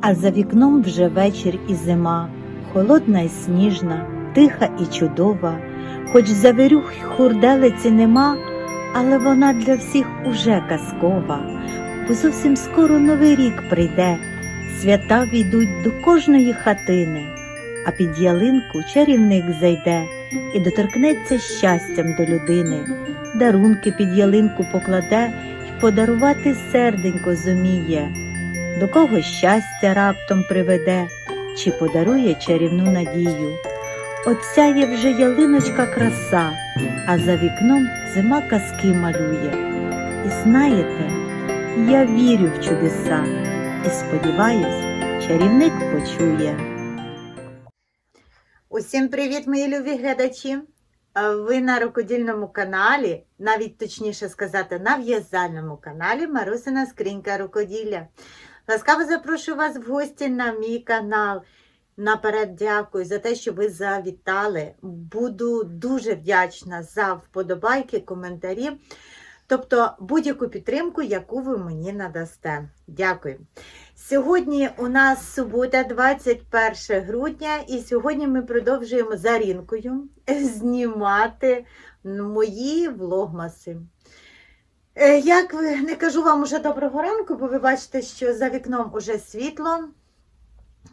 а за вікном вже вечір і зима, холодна і сніжна, тиха і чудова, хоч завірюх й хурделиці нема, але вона для всіх уже казкова, бо зовсім скоро новий рік прийде, свята війдуть до кожної хатини, а під ялинку чарівник зайде і доторкнеться щастям до людини, дарунки під ялинку покладе й подарувати серденько зуміє, до кого щастя раптом приведе, чи подарує чарівну надію. Оця є вже ялиночка краса, а за вікном зима казки малює. І знаєте, я вірю в чудеса і сподіваюсь, чарівник почує. Усім привіт, мої любі глядачі! Ви на рукодільному каналі, навіть точніше сказати, на в'язальному каналі Марусина Скринька Рукоділля. Ласкаво запрошую вас в гості на мій канал. Наперед дякую за те, що ви завітали. Буду дуже вдячна за вподобайки, коментарі, тобто будь-яку підтримку, яку ви мені надасте. Дякую. Сьогодні у нас субота, 21 грудня, і сьогодні ми продовжуємо за рінкою знімати мої влогмаси. Е, Як ви не кажу вам уже доброго ранку, бо ви бачите, що за вікном уже світло.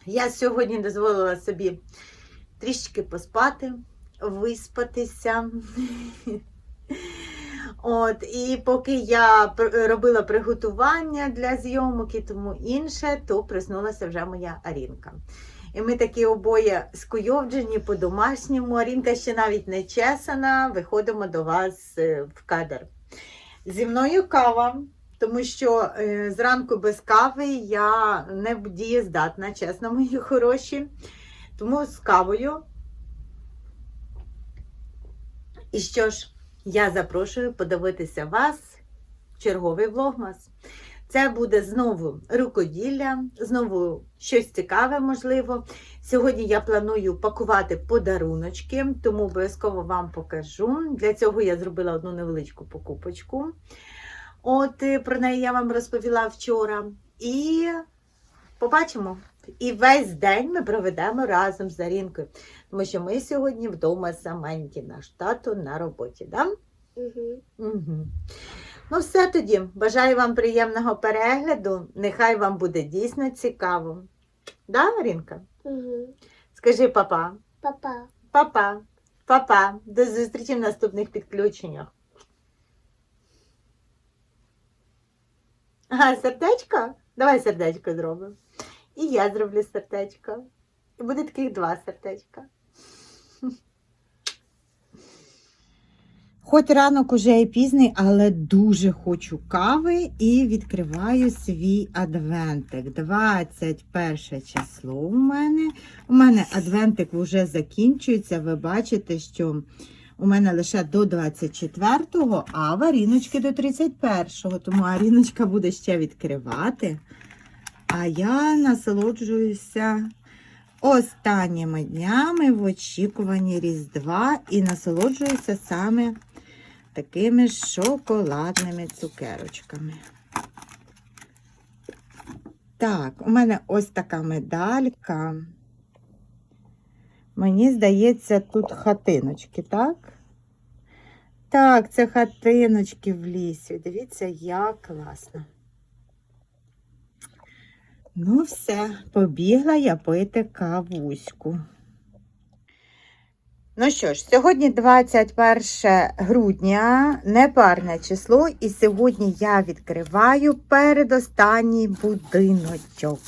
Я сьогодні дозволила собі трішки поспати, виспатися. От, і поки я робила приготування для зйомок і тому інше, то приснулася вже моя Арінка. І ми такі обоє скуйовджені по-домашньому. Арінка ще навіть не чесана, виходимо до вас е, в кадр. Зі мною кава, тому що е, зранку без кави я не дієздатна, чесно, мої хороші. Тому з кавою. І що ж, я запрошую подивитися вас черговий влогмас. Це буде знову рукоділля, знову щось цікаве, можливо. Сьогодні я планую пакувати подаруночки, тому обов'язково вам покажу. Для цього я зробила одну невеличку покупочку. От е, про неї я вам розповіла вчора. І побачимо. І весь день ми проведемо разом з Арінкою. Тому що ми сьогодні вдома саменькі, наш тато на роботі. Да? Угу. Угу. Ну, все тоді. Бажаю вам приємного перегляду. Нехай вам буде дійсно цікаво. Да, Арінка? Угу. Скажи папа. Папа. Папа. Папа. До зустрічі в наступних підключеннях. Ага, сердечко? Давай сердечко зробимо. І я зроблю сердечко. І буде таких два сердечка. Хоч ранок уже і пізний, але дуже хочу кави і відкриваю свій адвентик. 21 число у мене. У мене адвентик вже закінчується. Ви бачите, що у мене лише до 24-го, а варіночки до 31-го. Тому Аріночка буде ще відкривати. А я насолоджуюся останніми днями в очікуванні Різдва і насолоджуюся саме такими шоколадними цукерочками. Так, у мене ось така медалька. Мені здається, тут хатиночки, так? Так, це хатиночки в лісі. Дивіться, як класно. Ну, все, побігла я пити кавуську. Ну що ж, сьогодні 21 грудня, непарне число, і сьогодні я відкриваю передостанній будиночок.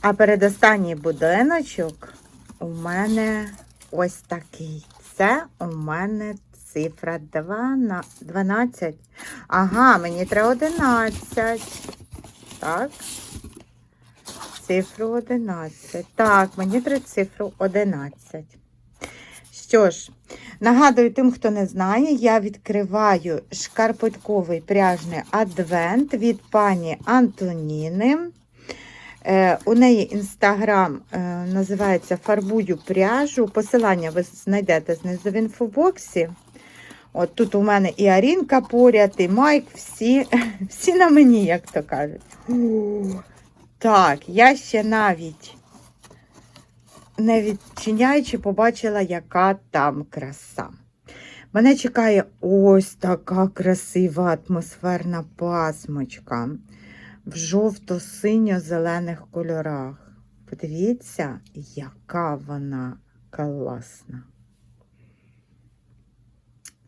А передостанній будиночок у мене ось такий. Це у мене цифра 2 12. Ага, мені треба 11. Так. Цифру 11. Так, мені треба цифру 11. Що ж, нагадую тим, хто не знає, я відкриваю шкарпетковий пряжний адвент від пані Антоніни. Е, у неї інстаграм е, називається Фарбую пряжу. Посилання ви знайдете знизу в інфобоксі. От тут у мене і Арінка поряд, і Майк, всі, всі на мені, як то кажуть. Так, я ще навіть не відчиняючи, побачила, яка там краса. Мене чекає ось така красива атмосферна пасмочка в жовто-синьо-зелених кольорах. Подивіться, яка вона класна.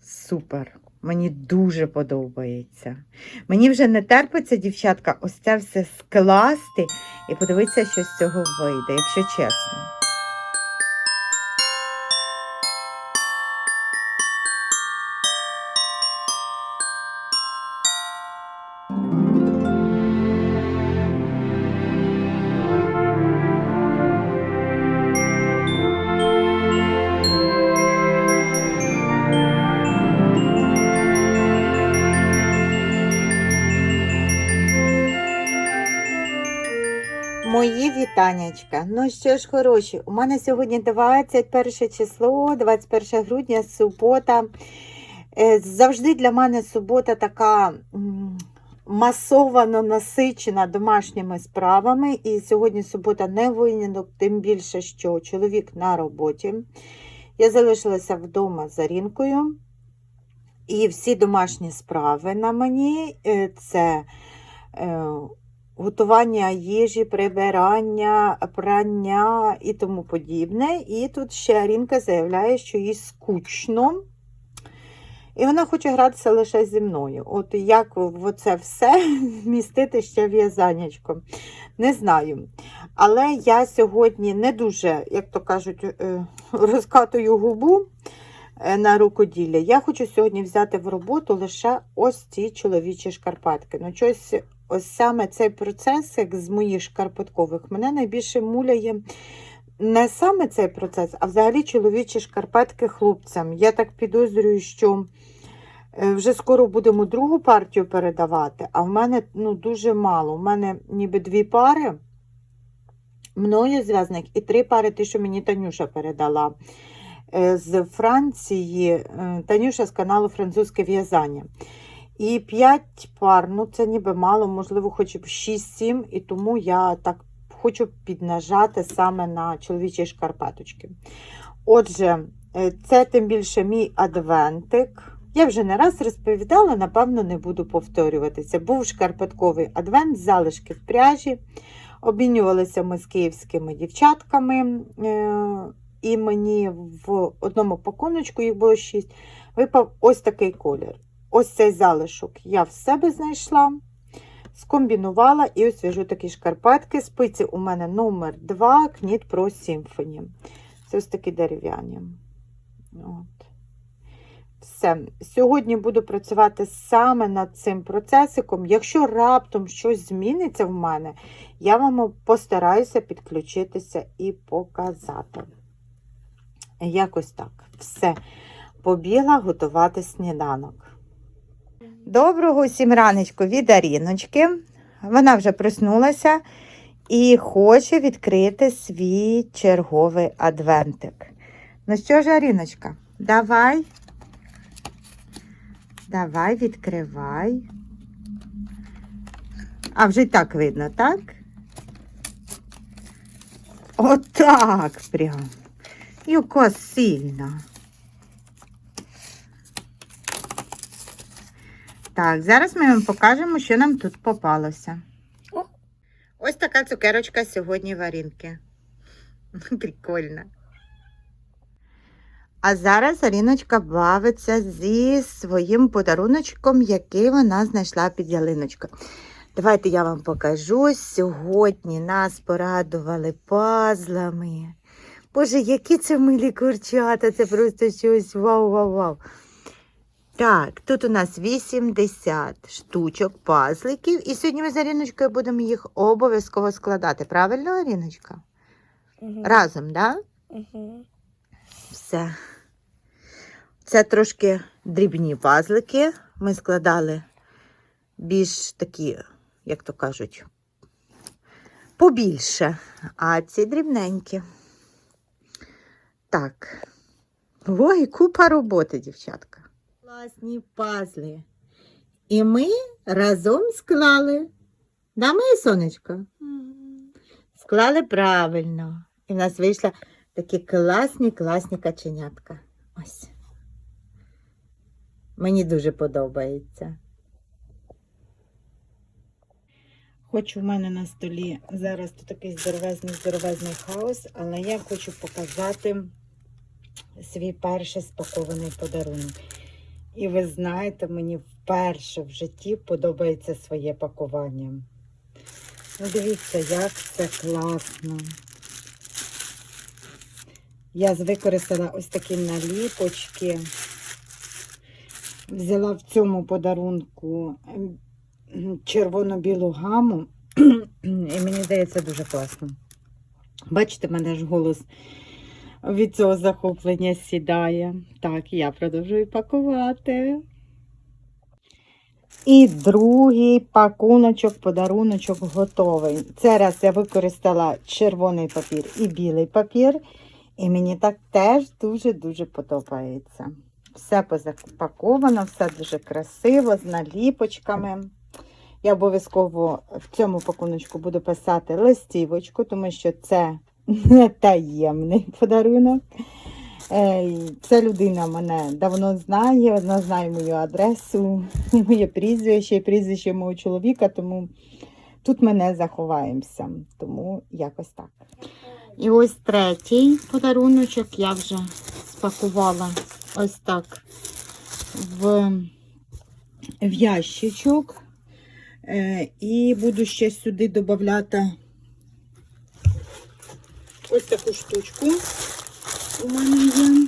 Супер! Мені дуже подобається. Мені вже не терпиться, дівчатка, ось це все скласти і подивитися, що з цього вийде, якщо чесно. Мої вітаннячка. Ну що ж, хороші, у мене сьогодні 21 число, 21 грудня, субота. Е, Завжди для мене субота така масовано насичена домашніми справами. І сьогодні субота не виняток, тим більше, що чоловік на роботі. Я залишилася вдома з Арінкою. І всі домашні справи на мені е, це. Готування їжі, прибирання, прання і тому подібне. І тут ще Арінка заявляє, що їй скучно. І вона хоче гратися лише зі мною. От як в це все вмістити ще в'язаннячко. Не знаю. Але я сьогодні не дуже, як то кажуть, е, розкатую губу е, на рукоділля. Я хочу сьогодні взяти в роботу лише ось ці чоловічі шкарпетки. Ну, щось ось саме цей процесик з моїх шкарпеткових мене найбільше муляє не саме цей процес, а взагалі чоловічі шкарпетки хлопцям. Я так підозрюю, що е, вже скоро будемо другу партію передавати, а в мене ну, дуже мало. У мене ніби дві пари мною зв'язаних і три пари, ті, що мені Танюша передала. Е, З Франції е, Танюша з каналу Французьке в'язання. І 5 пар, ну це ніби мало, можливо, хоч б 6-7, і тому я так хочу піднажати саме на чоловічі шкарпеточки. Отже, е, це тим більше мій адвентик. Я вже не раз розповідала, напевно, не буду повторюватися. Був шкарпетковий адвент, залишки в пряжі. Обмінювалися ми з київськими дівчатками, е, і мені в одному пакуночку, їх було 6, випав ось такий колір. Ось цей залишок я в себе знайшла, скомбінувала і ось в'яжу такі шкарпетки. Спиці у мене номер 2 Кніт Pro Symphony. Це ось такі дерев'яні. От. Все. Сьогодні буду працювати саме над цим процесиком. Якщо раптом щось зміниться в мене, я вам постараюся підключитися і показати. Якось так. Все. Побігла готувати сніданок. Доброго всім раночку від Аріночки. Вона вже проснулася і хоче відкрити свій черговий адвентик. Ну що ж, Аріночка, давай. Давай, відкривай. А вже й так видно, так? Отак прям. Яка сильна. Так, зараз ми вам покажемо, що нам тут попалося. О. Ось така цукерочка сьогодні варінки. Прикольно. А зараз Аріночка бавиться зі своїм подаруночком, який вона знайшла під ялиночкою. Давайте я вам покажу. Сьогодні нас порадували пазлами. Боже, які це милі курчата, це просто щось вау-вау-вау. Так, тут у нас 80 штучок пазликів, і сьогодні ми з Аріночкою будемо їх обов'язково складати. Правильно, Аріночка? Угу. Разом, так? Да? Угу. Все. Це трошки дрібні пазлики. Ми складали більш такі, як то кажуть, побільше. А ці дрібненькі. Так. Ой, купа роботи, дівчатка. Класні пазли. І ми разом склали. Да, моє сонечко? Вклали правильно. І в нас вийшли такі класні, класні каченятка. Ось. Мені дуже подобається. Хоч у мене на столі зараз тут такий здоровезний, здоровезний хаос, але я хочу показати свій перший спакований подарунок. І ви знаєте, мені вперше в житті подобається своє пакування. Ну, дивіться, як це класно. Я використала ось такі наліпочки. Взяла в цьому подарунку ем, червоно-білу гаму. І мені здається дуже класно. Бачите, в мене ж голос від цього захоплення сідає. Так, я продовжую пакувати. І другий пакуночок, подаруночок готовий. Це раз я використала червоний папір і білий папір. І мені так теж дуже-дуже подобається. Все позапаковано, все дуже красиво, з наліпочками. Я обов'язково в цьому пакуночку буду писати листівочку, тому що це таємний подарунок. Е, Ця людина мене давно знає, вона знає мою адресу, моє прізвище і прізвище мого чоловіка, тому тут ми не заховаємося. Тому якось так. І ось третій подаруночок я вже спакувала ось так в, в ящичок. Е, і буду ще сюди додати ось таку штучку у мене є.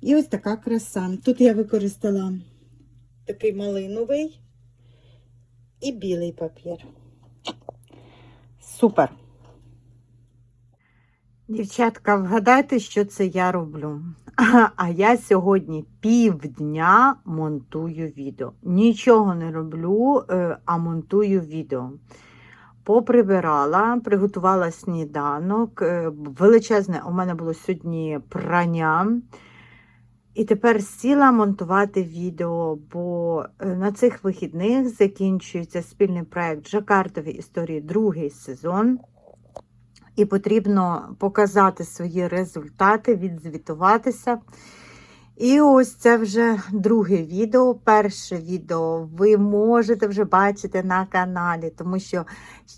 І ось така краса. Тут я використала такий малиновий і білий папір. Супер. Дівчатка, вгадайте, що це я роблю. А я сьогодні півдня монтую відео. Нічого не роблю, е, а монтую відео. Поприбирала, приготувала сніданок. е, Величезне у мене було сьогодні прання. І тепер сіла монтувати відео, бо е, на цих вихідних закінчується спільний проект Жакартові історії, другий сезон. І потрібно показати свої результати, відзвітуватися. І ось це вже друге відео. Перше відео ви можете вже бачити на каналі, тому що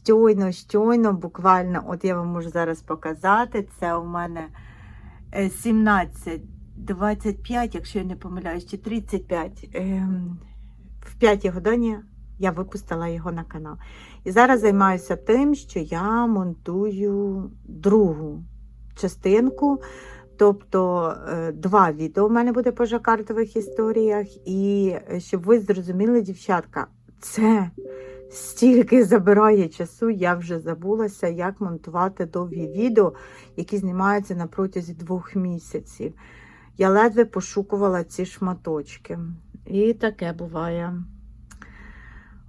щойно, щойно, буквально, от я вам можу зараз показати, це у мене е, 17, 25, якщо я не помиляюсь, чи 35. ем, В 5 годині я випустила його на канал. І зараз займаюся тим, що я монтую другу частинку. Тобто е, два відео в мене буде по жакартових історіях. І е, щоб ви зрозуміли, дівчатка, це стільки забирає часу, я вже забулася, як монтувати довгі відео, які знімаються на протязі двох місяців. Я ледве пошукувала ці шматочки. І таке буває.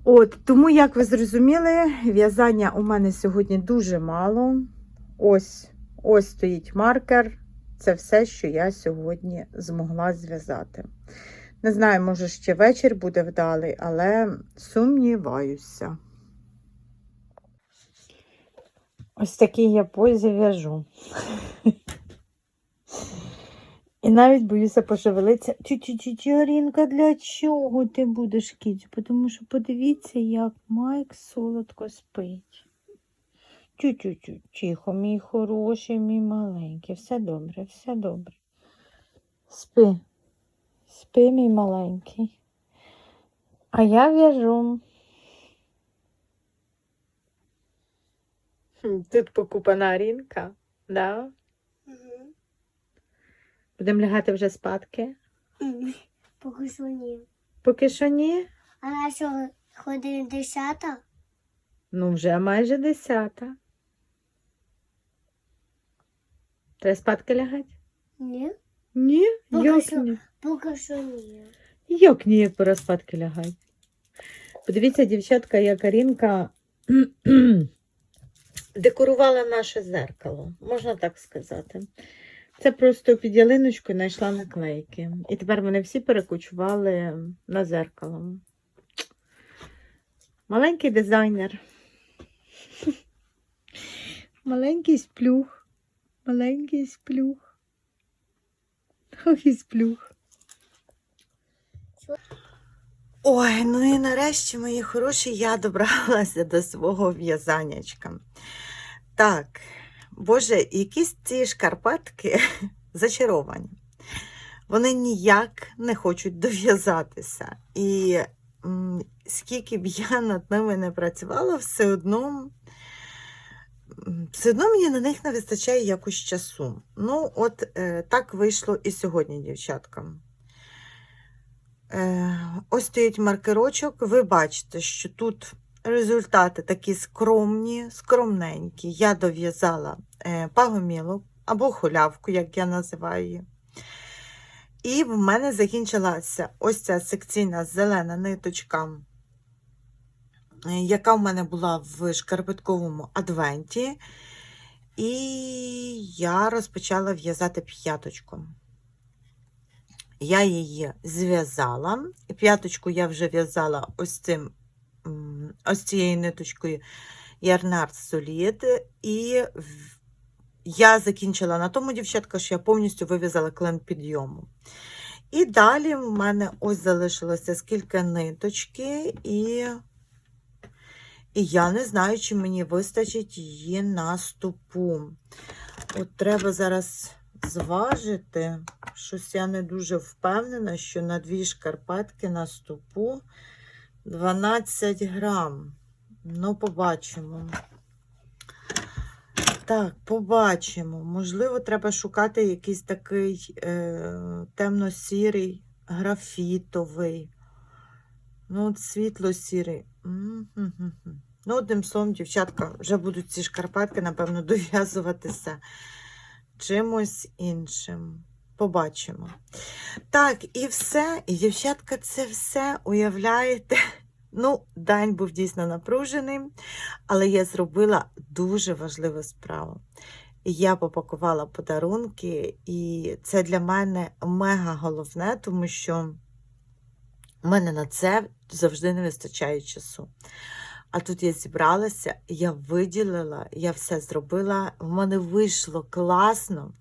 От, тому, як ви зрозуміли, в'язання у мене сьогодні дуже мало. Ось, ось стоїть маркер. Це все, що я сьогодні змогла зв'язати. Не знаю, може, ще вечір буде вдалий, але сумніваюся. Ось такий я позі в'яжу. І навіть боюся пошевелитися. Арінка, для чого ти будеш кіцю? Тому що подивіться, як Майк солодко спить. Чу-чу-чу, тихо, мій хороший, мій маленький. Все добре, все добре. Спи. Спи, мій маленький. А я в'яжу. Тут покупана Арінка, да? Будемо лягати вже спадки? Поки що ні. Поки що ні. А на що година десята? Ну, вже майже десята. Треба спадки лягати? Ні. Ні, Поки як що. ні? Поки що ні. Як ні, як пора спадки лягати? Подивіться, дівчатка, як Арінка декорувала наше зеркало, можна так сказати. Це просто під ялиночкою знайшла наклейки. І тепер вони всі перекочували на зеркало. Маленький дизайнер. Маленький сплюх. Маленький сплюх. Ох і сплюх. Ой, ну і нарешті, мої хороші, я добралася до свого в'язанячка. Так, боже, якісь ці шкарпетки зачаровані. Вони ніяк не хочуть дов'язатися. І м, скільки б я над ними не працювала, все одно, все одно мені на них не вистачає якось часу. Ну, от е, так вийшло і сьогодні, дівчатка. Е, ось стоїть маркерочок. Ви бачите, що тут результати такі скромні, скромненькі. Я дов'язала е, пагомілок або хулявку, як я називаю її. І в мене закінчилася ось ця секційна зелена ниточка, яка в мене була в шкарпетковому адвенті. І я розпочала в'язати п'яточку. Я її зв'язала. П'яточку я вже в'язала ось цим, ось цією ниточкою Ярнард Солід. І я закінчила на тому, дівчатка, що я повністю вив'язала клен підйому. І далі в мене ось залишилося скільки ниточки, і, і я не знаю, чи мені вистачить її на стопу. От треба зараз зважити. Щось я не дуже впевнена, що на дві шкарпетки на стопу 12 грам. Ну, побачимо. Так, побачимо. Можливо, треба шукати якийсь такий е, темно-сірий, графітовий. Ну, от світло-сірий. М-м-м-м. Ну, одним словом, дівчатка, вже будуть ці шкарпетки, напевно, дов'язуватися чимось іншим. Побачимо. Так, і все. І дівчатка, це все уявляєте. Ну, день був дійсно напружений, але я зробила дуже важливу справу. Я попакувала подарунки, і це для мене мега головне, тому що в мене на це завжди не вистачає часу. А тут я зібралася, я виділила, я все зробила. В мене вийшло класно.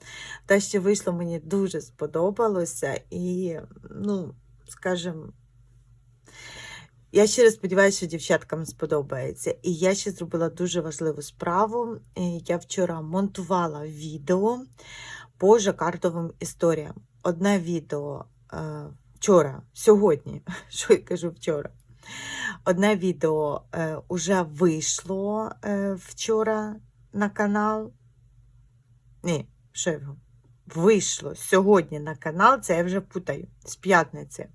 Те, що вийшло, мені дуже сподобалося. І, ну, скажімо, я щиро сподіваюся, що дівчаткам сподобається. І я ще зробила дуже важливу справу. Я вчора монтувала відео по жакардовим історіям. Одне відео е, вчора, сьогодні, що я кажу вчора. Одне відео е, уже вийшло е, вчора на канал. Ні, що говорю? вийшло сьогодні на канал, це я вже путаю з п'ятниці.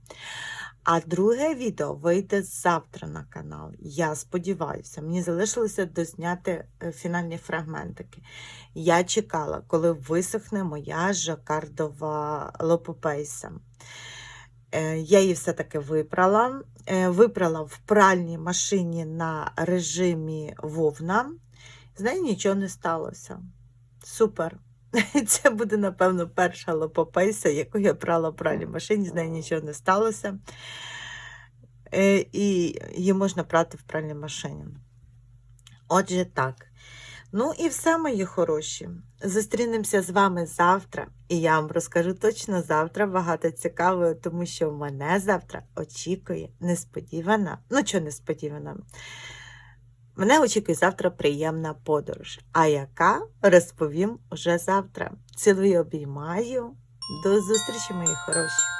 А друге відео вийде завтра на канал. Я сподіваюся, мені залишилося дозняти е, фінальні фрагментики. Я чекала, коли висохне моя жакардова лопопейса. Е, Я її все-таки випрала. Е, Випрала в пральній машині на режимі вовна. З нею нічого не сталося. Супер. Це буде, напевно, перша лопопейса, яку я прала в пральній машині, з нею нічого не сталося. Е, І її можна прати в пральній машині. Отже, так. Ну і все, мої хороші. Зустрінемося з вами завтра, і я вам розкажу точно завтра багато цікавого, тому що мене завтра очікує несподівана. Ну, що несподівана? Мене очікує завтра приємна подорож. А яка розповім уже завтра. Цілую обіймаю. До зустрічі, мої хороші!